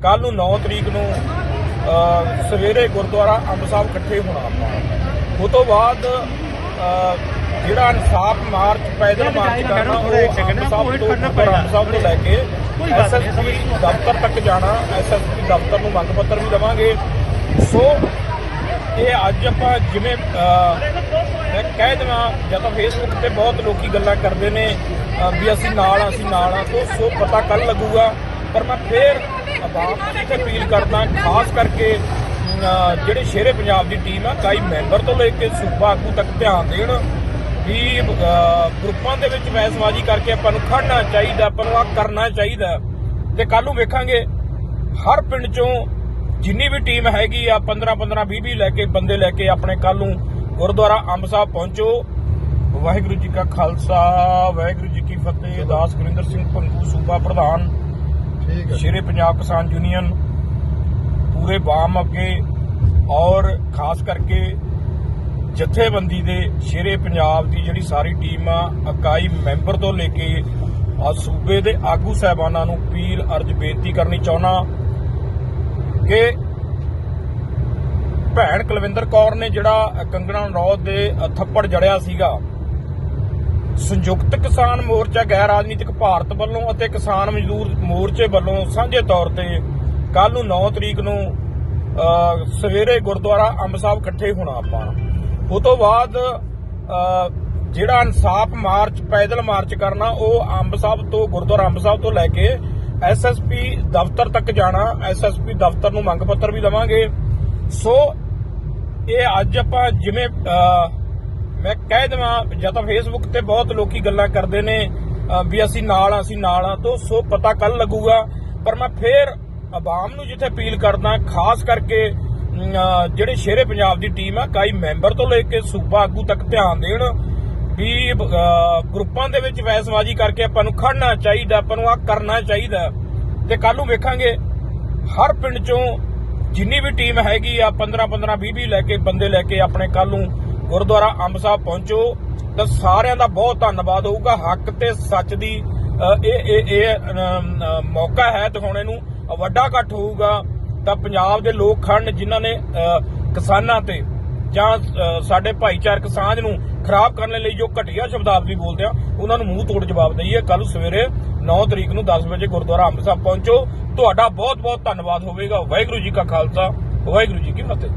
ਕੱਲ ਨੂੰ 9 ਤਰੀਕ ਨੂੰ ਸਵੇਰੇ ਗੁਰਦੁਆਰਾ ਅੰਬ ਸਾਹਿਬ ਇਕੱਠੇ ਹੋਣਾ ਆਪਾਂ। ਉਹ ਤੋਂ ਬਾਅਦ ਜਿਹੜਾ ਇਨਸਾਫ ਮਾਰਚ ਪੈਦਲ ਮਾਰਚ ਕਰਨਾ ਉਹ ਅੰਬ ਸਾਹਿਬ ਤੋਂ ਅੰਬ ਸਾਹਿਬ ਤੋਂ ਲੈ ਕੇ ਐਸਐਸਪੀ ਦਫ਼ਤਰ ਤੱਕ ਜਾਣਾ ਐਸਐਸਪੀ ਦਫ਼ਤਰ ਨੂੰ ਮੰਗ ਪੱਤਰ ਵੀ ਦੇਵਾਂਗੇ। ਸੋ ਇਹ ਅੱਜ ਆਪਾਂ ਜਿਵੇਂ ਮੈਂ ਕਹਿ ਦੇਵਾਂ ਜਾਂ ਤਾਂ ਫੇਸਬੁੱਕ ਤੇ ਬਹੁਤ ਲੋਕੀ ਗੱਲਾਂ ਕਰਦੇ ਨੇ ਵੀ ਅਸੀਂ ਨਾਲ ਅਸੀਂ ਨਾਲ ਆ ਤੋਂ ਸੋ ਪਤਾ ਕੱਲ ਲੱਗੂਗਾ। ਪਰ ਮੈਂ ਫੇਰ ਆਵਾਮ ਅਪੀਲ ਕਰਦਾ ਖਾਸ ਕਰਕੇ ਜਿਹੜੇ ਸ਼ੇਰੇ ਪੰਜਾਬ ਦੀ ਟੀਮ ਆ, ਕਾਈ ਮੈਂਬਰ ਤੋਂ ਲੈ ਕੇ ਸੂਬਾ ਆਗੂ ਤੱਕ ਧਿਆਨ ਦੇਣ, ਵੀ ਗਰੁੱਪਾਂ ਦੇ ਵਿੱਚ ਵੈਸਵਾਜੀ ਕਰਕੇ ਆਪਾਂ ਨੂੰ ਖੜਨਾ ਚਾਹੀਦਾ, ਆਪਾਂ ਨੂੰ ਆ ਕਰਨਾ ਚਾਹੀਦਾ। ਤੇ ਕੱਲ ਨੂੰ ਵੇਖਾਂਗੇ, ਹਰ ਪਿੰਡ ਚੋਂ ਜਿੰਨੀ ਵੀ ਟੀਮ ਹੈਗੀ ਆ 15 15 20 20 ਲੈ ਕੇ ਬੰਦੇ ਲੈ ਕੇ ਆਪਣੇ ਕੱਲ ਨੂੰ ਗੁਰਦੁਆਰਾ ਅੰਬ ਸਾਹਿਬ ਪਹੁੰਚੋ। ਵਾਹਿਗੁਰੂ ਜੀ ਕਾ ਖਾਲਸਾ, ਵਾਹਿਗੁਰੂ ਜੀ ਕੀ ਫਤਿਹ ਦਾਸ ਗੁਰਿੰਦਰ ਸਿੰਘ ਪੰਗੂ ਸੂਬਾ ਪ੍ਰਧਾਨ। ਸ਼ੇਰੇ ਪੰਜਾਬ ਕਿਸਾਨ ਯੂਨੀਅਨ ਪੂਰੇ ਬਾਮ ਅੱਗੇ ਔਰ ਖਾਸ ਕਰਕੇ ਜਥੇਬੰਦੀ ਦੇ ਸ਼ੇਰੇ ਪੰਜਾਬ ਦੀ ਜਿਹੜੀ ਸਾਰੀ ਟੀਮ ਆ, ਇਕਾਈ ਮੈਂਬਰ ਤੋਂ ਲੈ ਕੇ ਆ ਸੂਬੇ ਦੇ ਆਗੂ ਸਹਿਬਾਨਾਂ ਨੂੰ ਅਪੀਲ, ਅਰਜ, ਬੇਨਤੀ ਕਰਨੀ ਚਾਹੁੰਦਾ ਕਿ ਭੈਣ ਕੁਲਵਿੰਦਰ ਕੌਰ ਨੇ ਜਿਹੜਾ ਕੰਗਣਾ ਰਣੌਤ ਦੇ ਥੱਪੜ ਜੜਿਆ ਸੀਗਾ ਸੰਯੁਕਤ ਕਿਸਾਨ ਮੋਰਚਾ ਗੈਰ ਰਾਜਨੀਤਿਕ ਭਾਰਤ ਵੱਲੋਂ ਅਤੇ ਕਿਸਾਨ ਮਜ਼ਦੂਰ ਮੋਰਚੇ ਵੱਲੋਂ ਸਾਂਝੇ ਤੌਰ ਤੇ ਕੱਲ ਨੂੰ 9 ਤਰੀਕ ਨੂੰ ਸਵੇਰੇ ਗੁਰਦੁਆਰਾ ਅੰਬ ਸਾਹਿਬ ਇਕੱਠੇ ਹੋਣਾ ਆਪਾਂ। ਉਹ ਤੋਂ ਬਾਅਦ ਜਿਹੜਾ ਇਨਸਾਫ ਮਾਰਚ, ਪੈਦਲ ਮਾਰਚ ਕਰਨਾ, ਉਹ ਅੰਬ ਸਾਹਿਬ ਤੋਂ, ਗੁਰਦੁਆਰਾ ਅੰਬ ਸਾਹਿਬ ਤੋਂ ਲੈ ਕੇ ਐਸਐਸਪੀ ਦਫ਼ਤਰ ਤੱਕ ਜਾਣਾ ਐਸਐਸਪੀ ਦਫ਼ਤਰ ਨੂੰ ਮੰਗ ਪੱਤਰ ਵੀ ਦੇਵਾਂਗੇ। ਸੋ, ਇਹ ਅੱਜ ਆਪਾਂ ਜਿਵੇਂ ਮੈਂ ਕਹਿ ਦੇਵਾਂ ਜਾਂ ਤਾਂ ਫੇਸਬੁੱਕ ਤੇ ਬਹੁਤ ਲੋਕੀ ਗੱਲਾਂ ਕਰਦੇ ਨੇ ਵੀ ਅਸੀਂ ਨਾਲ ਆ ਅਸੀਂ ਨਾਲ ਆ ਤੋਂ ਸੋ ਪਤਾ ਕੱਲ ਲੱਗੂਗਾ। ਪਰ ਮੈਂ ਫੇਰ ਆਵਾਮ ਨੂੰ ਜਿੱਥੇ ਅਪੀਲ ਕਰਦਾ, ਖਾਸ ਕਰਕੇ ਜਿਹੜੇ ਸ਼ੇਰੇ ਪੰਜਾਬ ਦੀ ਟੀਮ ਆ, ਕਾਈ ਮੈਂਬਰ ਤੋਂ ਲੈ ਕੇ ਸੂਬਾ ਆਗੂ ਤੱਕ ਧਿਆਨ ਦੇਣ, ਵੀ ਗਰੁੱਪਾਂ ਦੇ ਵਿੱਚ ਵੈਸਵਾਜੀ ਕਰਕੇ ਆਪਾਂ ਨੂੰ ਖੜਨਾ ਚਾਹੀਦਾ, ਆਪਾਂ ਨੂੰ ਆ ਕਰਨਾ ਚਾਹੀਦਾ। ਤੇ ਕੱਲ ਨੂੰ ਵੇਖਾਂਗੇ, ਹਰ ਪਿੰਡ ਚੋਂ ਜਿੰਨੀ ਵੀ ਟੀਮ ਹੈਗੀ ਆ 15 15 20 20 ਲੈ ਕੇ, ਬੰਦੇ ਲੈ ਕੇ ਆਪਣੇ ਕੱਲ ਨੂੰ ਗੁਰਦੁਆਰਾ ਅੰਬ ਸਾਹਿਬ ਪਹੁੰਚੋ ਤਾਂ ਸਾਰਿਆਂ ਦਾ ਬਹੁਤ ਧੰਨਵਾਦ ਹੋਊਗਾ। ਹੱਕ ਤੇ ਸੱਚ ਦੀ ਇਹ ਇਹ ਇਹ ਮੌਕਾ ਹੈ ਦਿਖਾਉਣੇ ਨੂੰ ਅ, ਵੱਡਾ ਇਕੱਠ ਹੋਊਗਾ। ਤਾਂ ਪੰਜਾਬ ਦੇ ਲੋਕ ਖੜਨ ਜਿਨ੍ਹਾਂ ਨੇ ਕਿਸਾਨਾਂ ਤੇ ਜਾਂ ਸਾਡੇ ਭਾਈਚਾਰਕ ਸਾਂਝ ਨੂੰ ਖਰਾਬ ਕਰਨ ਲਈ ਜੋ ਘਟੀਆ ਸ਼ਬਦਾਵਲੀ ਬੋਲਦੇ ਆ ਉਹਨਾਂ ਨੂੰ ਮੂੰਹ ਤੋੜ ਜਵਾਬ ਦਈਏ। ਕੱਲ ਸਵੇਰੇ 9 ਤਰੀਕ ਨੂੰ 10 ਵਜੇ ਗੁਰਦੁਆਰਾ ਅੰਬ ਸਾਹਿਬ ਪਹੁੰਚੋ। ਤੁਹਾਡਾ ਬਹੁਤ ਬਹੁਤ ਧੰਨਵਾਦ ਹੋਵੇਗਾ। ਵਾਹਿਗੁਰੂ ਜੀ ਕਾ ਖਾਲਸਾ ਵਾਹਿਗੁਰੂ ਜੀ ਕੀ ਫਤਿਹ।